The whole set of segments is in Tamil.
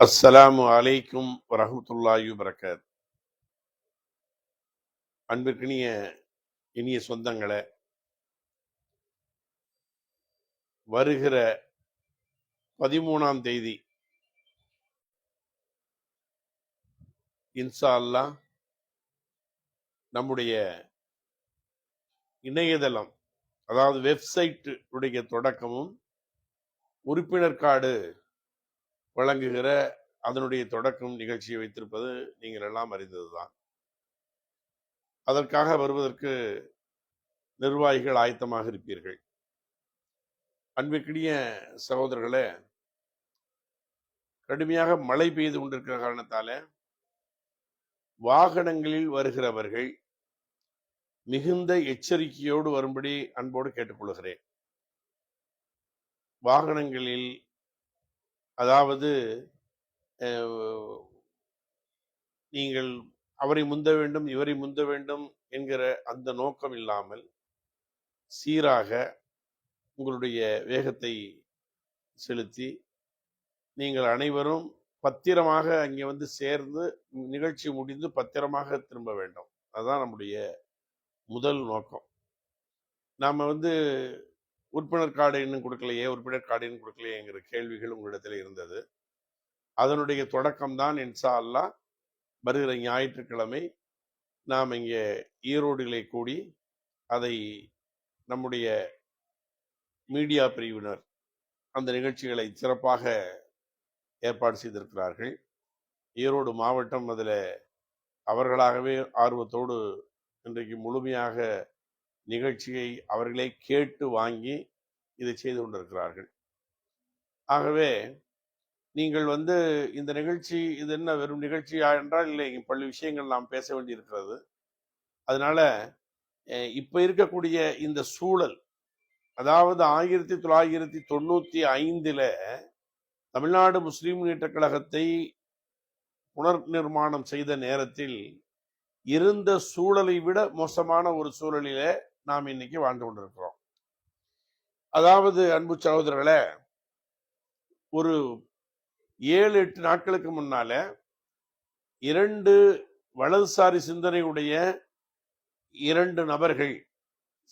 அஸ்ஸலாமு அலைக்கும் வரஹ்மத்துல்லாஹி வரகாத் அன்பிற்கினிய இனிய சொந்தங்களை வருகிற பதிமூணாம் தேதி இன்ஷா அல்லாஹ் நம்முடைய இணையதளம் அதாவது வெப்சைட்டுடைய தொடக்கமும் உறுப்பினர் கார்டு வழங்குகிற அதனுடைய தொடக்கம் நிகழ்ச்சியை வைத்திருப்பது நீங்கள் எல்லாம் அறிந்ததுதான். அதற்காக வருவதற்கு நிர்வாகிகள் ஆயத்தமாக இருப்பீர்கள். அன்பிற்கினிய சகோதரர்களே கடுமையாக மழை பெய்து கொண்டிருக்கிற காரணத்தால வாகனங்களில் வருகிறவர்கள் மிகுந்த எச்சரிக்கையோடு வரும்படி அன்போடு கேட்டுக்கொள்கிறேன். வாகனங்களில் அதாவது நீங்கள் அவரை முந்த வேண்டும் இவரை முந்த வேண்டும் என்கிற அந்த நோக்கம் இல்லாமல் சீராக உங்களுடைய வேகத்தை செலுத்தி நீங்கள் அனைவரும் பத்திரமாக அங்கே வந்து சேர்ந்து நிகழ்ச்சி முடிந்து பத்திரமாக திரும்ப வேண்டும். அதுதான் நம்முடைய முதல் நோக்கம். நாம் வந்து உறுப்பினர் கார்டு இன்னும் கொடுக்கலையே உறுப்பினர் கார்டு இன்னும் கொடுக்கலையேங்கிற கேள்விகள் உங்களிடத்தில் இருந்தது. அதனுடைய தொடக்கம்தான் இன்சா இன்ஷா அல்லாஹ் வருகிற ஞாயிற்றுக்கிழமை நாம் இங்கே ஈரோடுகளை கூடி அதை நம்முடைய மீடியா பிரிவினர் அந்த நிகழ்ச்சிகளை சிறப்பாக ஏற்பாடு செய்திருக்கிறார்கள். ஈரோடு மாவட்டம் அதில் அவர்களாகவே ஆர்வத்தோடு இன்றைக்கு முழுமையாக நிகழ்ச்சியை அவர்களே கேட்டு வாங்கி இதை செய்து கொண்டிருக்கிறார்கள். ஆகவே நீங்கள் வந்து இந்த நிகழ்ச்சி இது என்ன வெறும் நிகழ்ச்சியா என்றால் இல்லை பல விஷயங்கள் நாம் பேச வேண்டியிருக்கிறது. அதனால இப்போ இருக்கக்கூடிய இந்த சூழல் அதாவது ஆயிரத்தி தொள்ளாயிரத்தி தொண்ணூற்றி ஐந்தில் தமிழ்நாடு முஸ்லீம் முன்னேற்ற கழகத்தை புனர் நிர்மாணம் செய்த நேரத்தில் இருந்த சூழலை விட மோசமான ஒரு சூழலிலே நாம் இன்னைக்கு வாழ்ந்து கொண்டிருக்கிறோம். அதாவது அன்பு சகோதரர்களே ஒரு ஏழு எட்டு நாட்களுக்கு முன்னால இரண்டு வலதுசாரி சிந்தனையுடைய இரண்டு நபர்கள்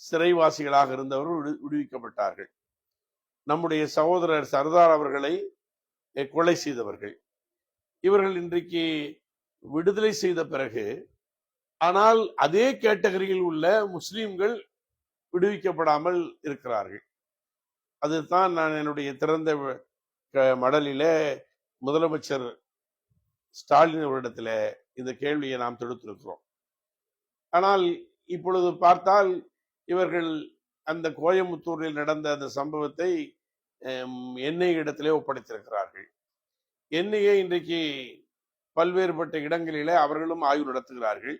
சிறைவாசிகளாக இருந்தவர்கள் விடுவிக்கப்பட்டார்கள். நம்முடைய சகோதரர் சர்தார் அவர்களை கொலை செய்தவர்கள். இவர்கள் இன்றைக்கு விடுதலை செய்த பிறகு ஆனால் அதே கேட்டகரியில் உள்ள முஸ்லீம்கள் விடுவிக்கப்படாமல் இருக்கிறார்கள். அதுதான் நான் என்னுடைய திறந்த க- மடலிலே முதலமைச்சர் ஸ்டாலின் அவரிடத்தில் இந்த கேள்வியை நாம் தொடுத்திருக்கிறோம். ஆனால் இப்பொழுது பார்த்தால் இவர்கள் அந்த கோயம்புத்தூரில் நடந்த அந்த சம்பவத்தை எண்ணெய் இடத்திலே ஒப்படைத்திருக்கிறார்கள். எண்ணெயை இன்றைக்கு பல்வேறுபட்ட இடங்களிலே அவர்களும் ஆய்வு நடத்துகிறார்கள்.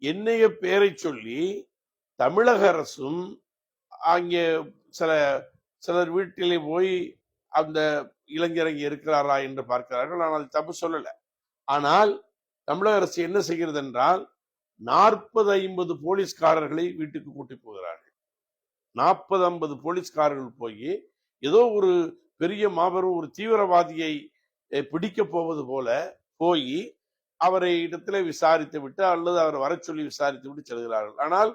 எண்ணெய பேரை சொல்லி தமிழக அரசும் அங்கே சில சிலர் வீட்டிலே போய் அந்த இளைஞர் இங்கே இருக்கிறாரா என்று பார்க்கிறார்கள். ஆனால் அது தப்பு சொல்லலை. ஆனால் தமிழக அரசு என்ன செய்கிறது என்றால் நாற்பது ஐம்பது போலீஸ்காரர்களை வீட்டுக்கு கூட்டி போகிறார்கள். நாற்பது ஐம்பது போலீஸ்காரர்கள் போய் ஏதோ ஒரு பெரிய மாபெரும் ஒரு தீவிரவாதியை பிடிக்க போவது போல போய் அவரை இடத்துல விசாரித்து விட்டு அல்லது அவர் வர சொல்லி விசாரித்து விட்டு செல்கிறார்கள். ஆனால்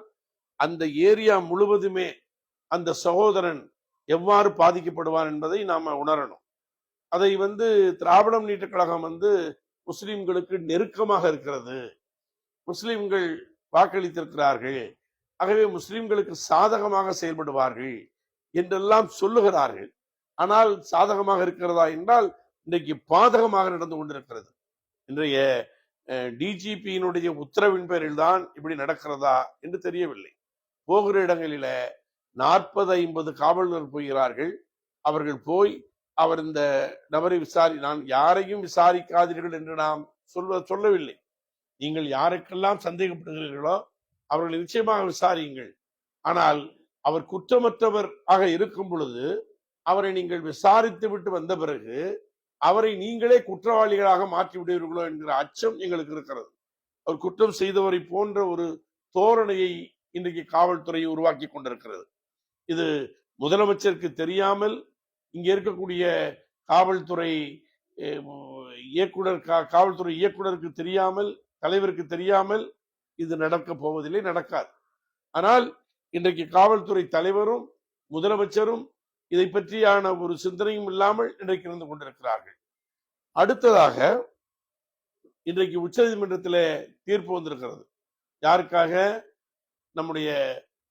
அந்த ஏரியா முழுவதுமே அந்த சகோதரன் எவ்வாறு பாதிக்கப்படுவான் என்பதை நாம உணரணும். அதை வந்து திராவிடம் நீட்டக் கழகம் வந்து முஸ்லிம்களுக்கு நெருக்கமாக இருக்கிறது. முஸ்லிம்கள் வாக்களித்திருக்கிறார்கள். ஆகவே முஸ்லிம்களுக்கு சாதகமாக செயல்படுவார்கள் என்றெல்லாம் சொல்லுகிறார்கள். ஆனால் சாதகமாக இருக்கிறதா என்றால் இன்றைக்கு பாதகமாக நடந்து கொண்டிருக்கிறது. இன்றைய டிஜிபியினுடைய உத்தரவின் பேரில் தான் இப்படி நடக்கிறதா என்று தெரியவில்லை. போகிற இடங்களில நாற்பது ஐம்பது காவலர் போகிறார்கள். அவர்கள் போய் அவர் இந்த நபரை விசாரி நான் யாரையும் விசாரிக்காதீர்கள் என்று நாம் சொல்ல சொல்லவில்லை. நீங்கள் யாருக்கெல்லாம் சந்தேகப்படுகிறீர்களோ அவர்களை நிச்சயமாக விசாரியுங்கள். ஆனால் அவர் குற்றமற்றவர் ஆக இருக்கும் பொழுது அவரை நீங்கள் விசாரித்து விட்டு வந்த பிறகு அவரை நீங்களே குற்றவாளிகளாக மாற்றி விடுவீர்களோ என்கிற அச்சம் எங்களுக்கு இருக்கிறது. அவர் குற்றம் செய்தவரை போன்ற ஒரு தோரணையை இன்றைக்கு காவல்துறை உருவாக்கி கொண்டிருக்கிறது. இது முதலமைச்சருக்கு தெரியாமல் இங்க இருக்கக்கூடிய காவல்துறை இயக்குனர் காவல்துறை இயக்குனருக்கு தெரியாமல் தலைவருக்கு தெரியாமல் இது நடக்கப் போவதில்லை நடக்காது. ஆனால் இன்றைக்கு காவல்துறை தலைவரும் முதலமைச்சரும் இதை பற்றியான ஒரு சிந்தனையும் இல்லாமல் இன்றைக்கு இருந்து கொண்டிருக்கிறார்கள். அடுத்ததாக இன்றைக்கு உச்சநீதிமன்றத்தில் தீர்ப்பு வந்திருக்கிறது. யாருக்காக? நம்முடைய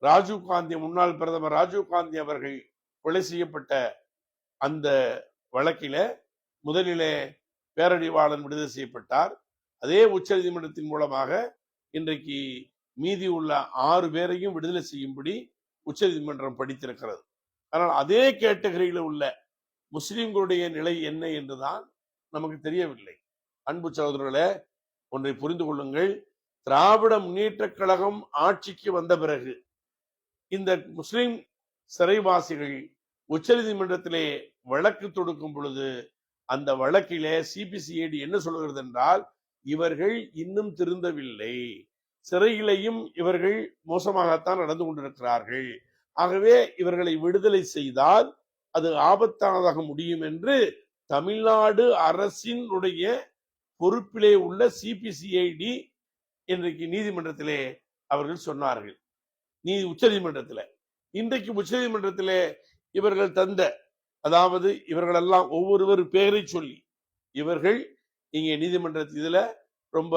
ராஜீவ் காந்தி முன்னாள் பிரதமர் ராஜீவ் காந்தி அவர்கள் கொலை செய்யப்பட்ட அந்த வழக்கில முதலிலே பேரறிவாளன் விடுதலை செய்யப்பட்டார். அதே உச்சநீதிமன்றத்தின் மூலமாக இன்றைக்கு மீதி உள்ள ஆறு பேரையும் விடுதலை செய்யும்படி உச்ச நீதிமன்றம் படித்திருக்கிறது. ஆனால் அதே கேட்டகரியில் உள்ள முஸ்லிம்களுடைய நிலை என்ன என்றுதான் நமக்கு தெரியவில்லை. அன்பு சகோதரர்களை ஒன்றை புரிந்து கொள்ளுங்கள். திராவிட முன்னேற்றக் கழகம் ஆட்சிக்கு வந்த பிறகு இந்த முஸ்லிம் சிறைவாசிகள் உச்சநீதிமன்றத்திலே வழக்கு தொடுக்கும் பொழுது அந்த வழக்கிலே சிபிசிஐடி என்ன சொல்கிறது என்றால் இவர்கள் இன்னும் திருந்தவில்லை. சிறையிலையும் இவர்கள் மோசமாகத்தான் நடந்து கொண்டிருக்கிறார்கள். ஆகவே இவர்களை விடுதலை செய்தால் அது ஆபத்தானதாக முடியும் என்று தமிழ்நாடு அரசினுடைய பொறுப்பிலே உள்ள சிபிசிஐடி இன்றைக்கு நீதிமன்றத்திலே அவர்கள் சொன்னார்கள். நீ உச்சநீதிமன்றத்தில். இன்றைக்கு உச்சநீதிமன்றத்திலே இவர்கள் தந்த அதாவது இவர்களெல்லாம் ஒவ்வொருவர் பெயரை சொல்லி இவர்கள் இங்கே நீதிமன்றத்தில் இதுல ரொம்ப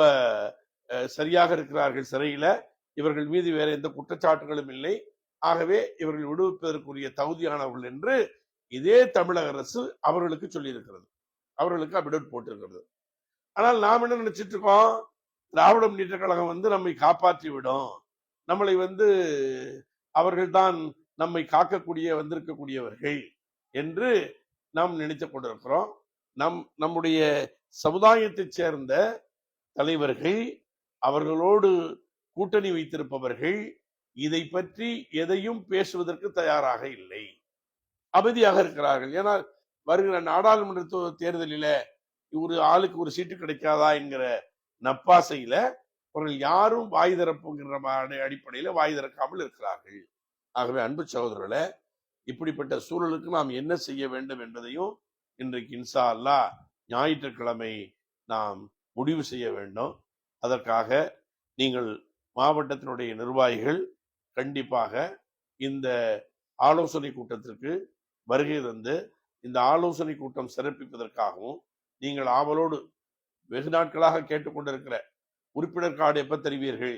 சரியாக இருக்கிறார்கள் சிறையில். இவர்கள் மீது வேற எந்த குற்றச்சாட்டுகளும் இல்லை. ஆகவே இவர்கள் விடுவிப்பதற்குரிய தகுதியானவர்கள் என்று இதே தமிழக அரசு அவர்களுக்கு சொல்லியிருக்கிறது. அவர்களுக்கு அப்டேட் போட்டிருக்கிறது. ஆனால் நாம் என்ன நினைச்சிட்டு இருக்கோம்? திராவிட முன்னேற்ற கழகம் வந்து நம்மை காப்பாற்றி விடும் நம்மளை வந்து அவர்கள்தான் நம்மை காக்கக்கூடிய வந்திருக்கக்கூடியவர்கள் என்று நாம் நினைத்து கொண்டிருக்கிறோம். நம் நம்முடைய சமுதாயத்தைச் சேர்ந்த தலைவர்கள் அவர்களோடு கூட்டணி வைத்திருப்பவர்கள் இதை பற்றி எதையும் பேசுவதற்கு தயாராக இல்லை. அமைதியாக இருக்கிறார்கள். ஏன்னா வருகிற நாடாளுமன்ற தேர்தலில் தேர்தலில ஒரு ஆளுக்கு ஒரு சீட்டு கிடைக்காதா என்கிற நப்பாசையில அவர்கள் யாரும் வாய் திறப்புங்கிற மா- அடிப்படையில வாய் திறக்காமல் இருக்கிறார்கள். ஆகவே அன்பு சகோதரர்களை இப்படிப்பட்ட சூழலுக்கு நாம் என்ன செய்ய வேண்டும் என்பதையும் இன்றைக்கு இன்சா அல்லாஹ் ஞாயிற்றுக்கிழமை நாம் முடிவு செய்ய வேண்டும். அதற்காக நீங்கள் மாவட்டத்தினுடைய நிர்வாகிகள் கண்டிப்பாக இந்த ஆலோசனை கூட்டத்திற்கு வருகை தந்து இந்த ஆலோசனை கூட்டம் சிறப்பிப்பதற்காகவும் நீங்கள் ஆவலோடு வெகு நாட்களாக கேட்டுக்கொண்டிருக்கிற உறுப்பினர் கார்டு எப்போ தருவீர்கள்?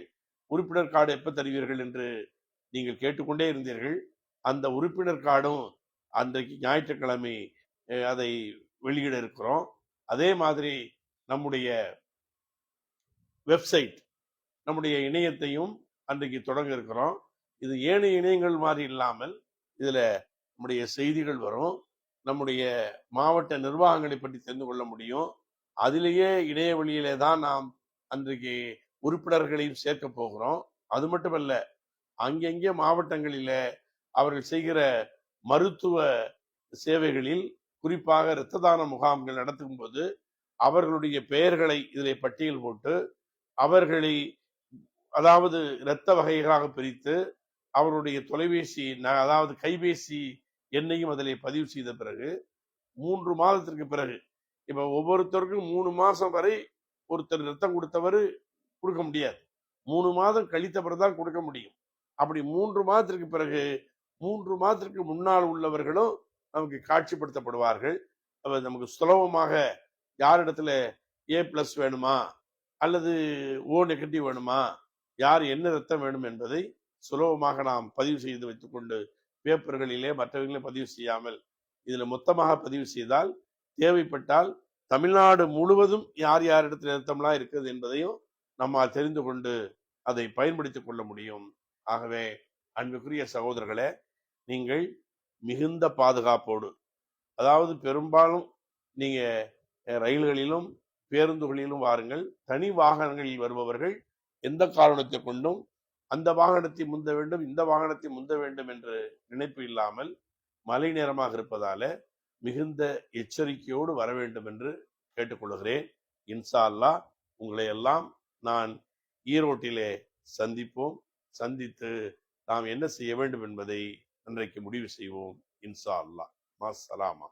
உறுப்பினர் கார்டு எப்போ தருவீர்கள் என்று நீங்கள் கேட்டுக்கொண்டே இருந்தீர்கள். அந்த உறுப்பினர் கார்டும் அன்றைக்கு ஞாயிற்றுக்கிழமை அதை வெளியிட இருக்கிறோம். அதே மாதிரி நம்முடைய வெப்சைட் நம்முடைய இணையத்தையும் அன்றைக்கு தொடங்க இருக்கிறோம். இது ஏனைய இணையங்கள் மாதிரி இல்லாமல் இதில் நம்முடைய செய்திகள் வரும். நம்முடைய மாவட்ட நிர்வாகங்களை பற்றி தெரிந்து கொள்ள முடியும். அதிலேயே இணைய வழியிலே தான் நாம் அன்றைக்கு உறுப்பினர்களையும் சேர்க்க போகிறோம். அது மட்டுமல்ல அங்கெங்கே மாவட்டங்களில அவர்கள் செய்கிற மருத்துவ சேவைகளில் குறிப்பாக இரத்த தான முகாம்கள் நடத்தும் போது அவர்களுடைய பெயர்களை இதில் பட்டியல் போட்டு அவர்களை அதாவது இரத்த வகைகளாக பிரித்து அவருடைய தொலைபேசி ந- அதாவது கைபேசி எண்ணையும் அதில் பதிவு செய்த பிறகு மூன்று மாதத்திற்கு பிறகு இப்போ ஒவ்வொருத்தருக்கும் மூணு மாதம் வரை ஒருத்தர் ரத்தம் கொடுத்தவர் கொடுக்க முடியாது. மூணு மாதம் கழித்த பிறகு தான் கொடுக்க முடியும். அப்படி மூன்று மாதத்திற்கு பிறகு மூன்று மாதத்திற்கு முன்னால் உள்ளவர்களும் நமக்கு காட்சிப்படுத்தப்படுவார்கள். அப்போ நமக்கு சுலபமாக யாரிடத்துல ஏ ப்ளஸ் வேணுமா? அல்லது ஓ நெகட்டிவ் வேணுமா? யார் என்ன ரத்தம் வேணும் என்பதை சுலபமாக நாம் பதிவு செய்து வைத்துக்கொண்டு பேப்பர்களிலே மற்றவர்களே பதிவு செய்யாமல் இதில் மொத்தமாக பதிவு செய்தால் தேவைப்பட்டால் தமிழ்நாடு முழுவதும் யார் யார் இடத்துல ரத்தம்லாம் இருக்குது என்பதையும் நம்மால் தெரிந்து கொண்டு அதை பயன்படுத்தி கொள்ள முடியும். ஆகவே அன்புக்குரிய சகோதரர்களே நீங்கள் மிகுந்த பாதுகாப்போடு அதாவது பெரும்பாலும் நீங்கள் ரயில்களிலும் பேருந்துகளிலும் வாருங்கள். தனி வாகனங்களில் வருபவர்கள் எந்த காரணத்தை கொண்டும் அந்த வாகனத்தை முந்த வேண்டும் இந்த வாகனத்தை முந்த வேண்டும் என்று நினைப்பு இல்லாமல் மழை நேரமாக இருப்பதால மிகுந்த எச்சரிக்கையோடு வர வேண்டும் என்று கேட்டுக்கொள்கிறேன். இன்சா அல்லாஹ் உங்களை எல்லாம் நான் ஈரோட்டிலே சந்திப்போம். சந்தித்து நாம் என்ன செய்ய வேண்டும் என்பதை அன்றைக்கு முடிவு செய்வோம். இன்சா அல்லாஹ் மா சலாமா